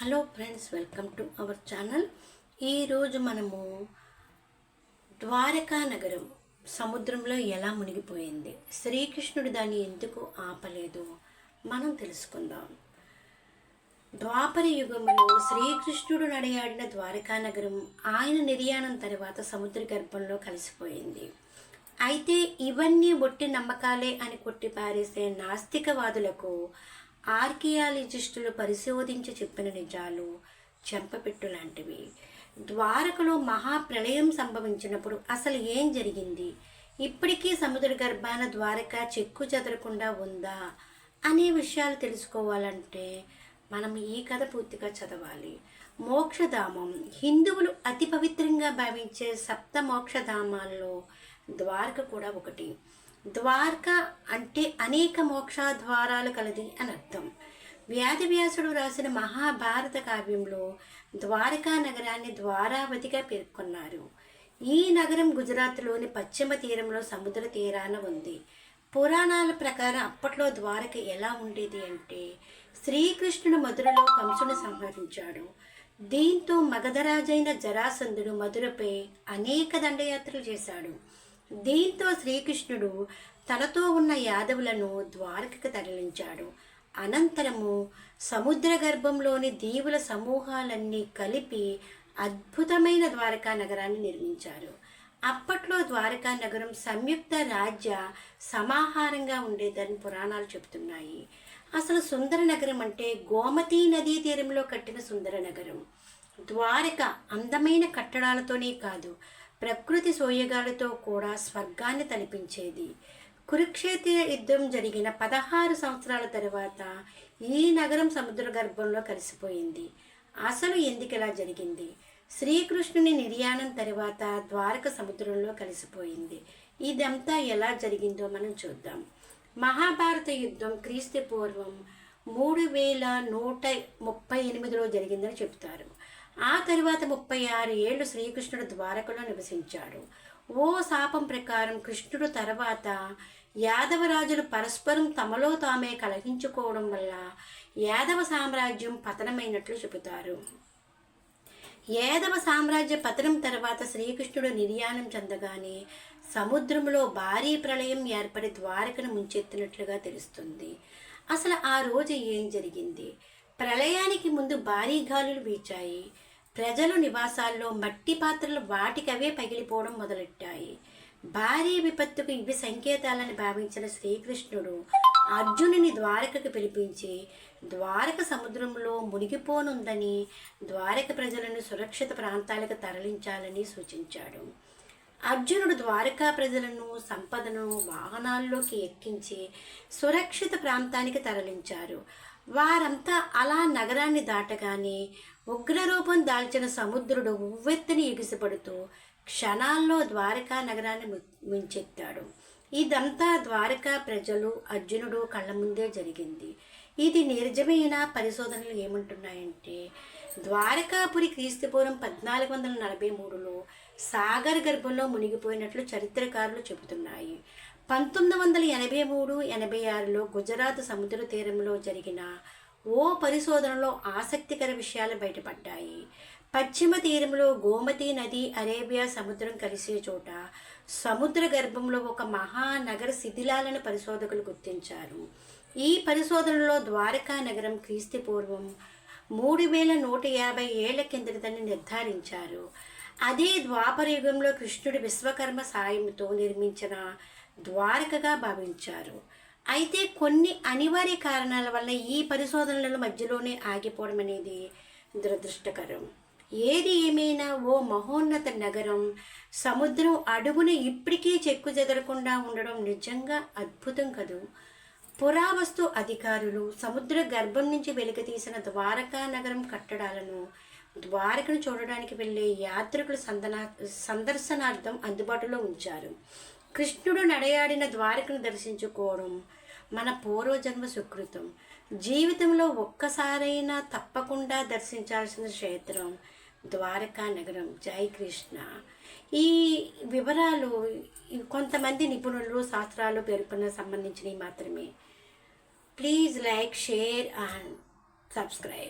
Hello friends welcome to our channel. ఈరోజు మనము ద్వారకా నగరం సముద్రంలో ఎలా మునిగిపోయింది శ్రీకృష్ణుడు దాన్ని ఎందుకు ఆపలేదు మనం తెలుసుకుందాం. ద్వాపర యుగంలో శ్రీకృష్ణుడు నడయాడిన ద్వారకా నగరం ఆయన నిర్యాణం తర్వాత సముద్ర గర్భంలో కలిసిపోయింది. అయితే ఇవన్నీ ఒట్టి నమ్మకాలే అని కొట్టిపారేసే నాస్తికవాదులకు ఆర్కియాలజిస్టులు పరిశోధించి చెప్పిన నిజాలు చెంపపెట్టు లాంటివి. ద్వారకలో మహాప్రళయం సంభవించినప్పుడు అసలు ఏం జరిగింది? ఇప్పటికీ సముద్ర గర్భాన ద్వారక చెక్కు చెదరకుండా ఉందా? అనే విషయాలు తెలుసుకోవాలంటే మనం ఈ కథ పూర్తిగా చదవాలి. మోక్షధామం. హిందువులు అతి పవిత్రంగా భావించే సప్త మోక్షధామాల్లో ద్వారక కూడా ఒకటి. ద్వారక అంటే అనేక మోక్ష ద్వారాలు కలది అని అర్థం. వ్యాధివ్యాసుడు రాసిన మహాభారత కావ్యంలో ద్వారకా నగరాన్ని ద్వారావతిగా పేర్కొన్నారు. ఈ నగరం గుజరాత్లోని పశ్చిమ తీరంలో సముద్ర తీరాన ఉంది. పురాణాల ప్రకారం అప్పట్లో ద్వారక ఎలా ఉండేది అంటే శ్రీకృష్ణుడు మధురలో కంసును సంహరించాడు. దీంతో మగధరాజైన జరాసంధుడు మధురపై అనేక దండయాత్రలు చేశాడు. దీంతో శ్రీకృష్ణుడు తనతో ఉన్న యాదవులను ద్వారకకు తరలించాడు. అనంతరము సముద్ర గర్భంలోని దీవుల సమూహాలన్నీ కలిపి అద్భుతమైన ద్వారకా నగరాన్ని నిర్మించారు. అప్పట్లో ద్వారకా నగరం సంయుక్త రాజ్య సమాహారంగా ఉండేదని పురాణాలు చెబుతున్నాయి. అసలు సుందర నగరం అంటే గోమతీ నదీ తీరంలో కట్టిన సుందర నగరం. ద్వారక అందమైన కట్టడాలతోనే కాదు ప్రకృతి సోయగాలతో కూడా స్వర్గాన్ని తలపించేది. కురుక్షేత్ర యుద్ధం జరిగిన పదహారు సంవత్సరాల తర్వాత ఈ నగరం సముద్ర గర్భంలో కలిసిపోయింది. అసలు ఎందుకలా జరిగింది? శ్రీకృష్ణుని నిర్యాణం తర్వాత ద్వారక సముద్రంలో కలిసిపోయింది. ఇదంతా ఎలా జరిగిందో మనం చూద్దాం. మహాభారత యుద్ధం క్రీస్తు పూర్వం మూడు వేల నూట ముప్పై ఎనిమిదిలో జరిగిందని చెప్తారు ఆ తరువాత ముప్పై ఆరు ఏళ్ళు శ్రీకృష్ణుడు ద్వారకలో నివసించాడు. ఓ శాపం ప్రకారం కృష్ణుడు తర్వాత యాదవరాజులు పరస్పరం తమలో తామే కలహించుకోవడం వల్ల యాదవ సామ్రాజ్యం పతనమైనట్లు చెబుతారు. యాదవ సామ్రాజ్య పతనం తర్వాత శ్రీకృష్ణుడు నిర్యాణం చెందగానే సముద్రంలో భారీ ప్రళయం ఏర్పడి ద్వారకను ముంచెత్తినట్లుగా తెలుస్తుంది. అసలు ఆ రోజు ఏం జరిగింది? ప్రళయానికి ముందు భారీ గాలులు వీచాయి. ప్రజలు నివాసాల్లో మట్టి పాత్రలు వాటికవే పగిలిపోవడం మొదలెట్టాయి. భారీ విపత్తుకు ఇవి సంకేతాలని భావించిన శ్రీకృష్ణుడు అర్జునుని ద్వారకకు పిలిపించి ద్వారక సముద్రంలో మునిగిపోనుందని ద్వారక ప్రజలను సురక్షిత ప్రాంతాలకు తరలించాలని సూచించాడు. అర్జునుడు ద్వారకా ప్రజలను సంపదను వాహనాల్లోకి ఎక్కించి సురక్షిత ప్రాంతానికి తరలించారు. వారంతా అలా నగరాన్ని దాటగానే ఉగ్రరూపం దాల్చిన సముద్రుడు ఉవ్వెత్తిని ఎగిసిపడుతూ క్షణాల్లో ద్వారకా నగరాన్ని ముంచెత్తాడు. ఇదంతా ద్వారకా ప్రజలు అర్జునుడు కళ్ళ ముందే జరిగింది. ఇది నిజమైన పరిశోధనలు ఏమంటున్నాయంటే ద్వారకాపురి క్రీస్తుపూర్వం పద్నాలుగు వందల నలభై మూడులో సాగర్ గర్భంలో మునిగిపోయినట్లు చరిత్రకారులు చెబుతున్నాయి. పంతొమ్మిది వందల ఎనభై మూడు ఎనభై ఆరులో గుజరాత్ సముద్ర తీరంలో జరిగిన ఓ పరిశోధనలో ఆసక్తికర విషయాలు బయటపడ్డాయి. పశ్చిమ తీరంలో గోమతి నది అరేబియా సముద్రం కలిసే చోట సముద్ర గర్భంలో ఒక మహానగర శిథిలాలను పరిశోధకులు గుర్తించారు. ఈ పరిశోధనలో ద్వారకా నగరం క్రీస్తు పూర్వం మూడు వేల నూట యాభై ఏళ్ళ కిందటిదని నిర్ధారించారు. అదే ద్వాపర యుగంలో కృష్ణుడి విశ్వకర్మ సాయంతో నిర్మించిన ద్వారకగా భావించారు. అయితే కొన్ని అనివార్య కారణాల వల్ల ఈ పరిశోధనల మధ్యలోనే ఆగిపోవడం అనేది దురదృష్టకరం. ఏది ఏమైనా ఓ మహోన్నత నగరం సముద్రం అడుగున ఇప్పటికీ చెక్కు చెదరకుండా ఉండడం నిజంగా అద్భుతం కదూ? పురావస్తు అధికారులు సముద్ర గర్భం నుంచి వెలికితీసిన ద్వారకా నగరం కట్టడాలను ద్వారకను చూడడానికి వెళ్ళే యాత్రికుల సందనా సందర్శనార్థం అందుబాటులో ఉంచారు. కృష్ణుడు నడయాడిన ద్వారకను దర్శించుకోవడం మన పూర్వజన్మ సుకృతం. జీవితంలో ఒక్కసారైనా తప్పకుండా దర్శించాల్సిన క్షేత్రం ద్వారకా నగరం. జై కృష్ణ. ఈ వివరాలు కొంతమంది నిపుణులు శాస్త్రాలు పేర్కొన్న సంబంధించినవి మాత్రమే. Please like share and subscribe.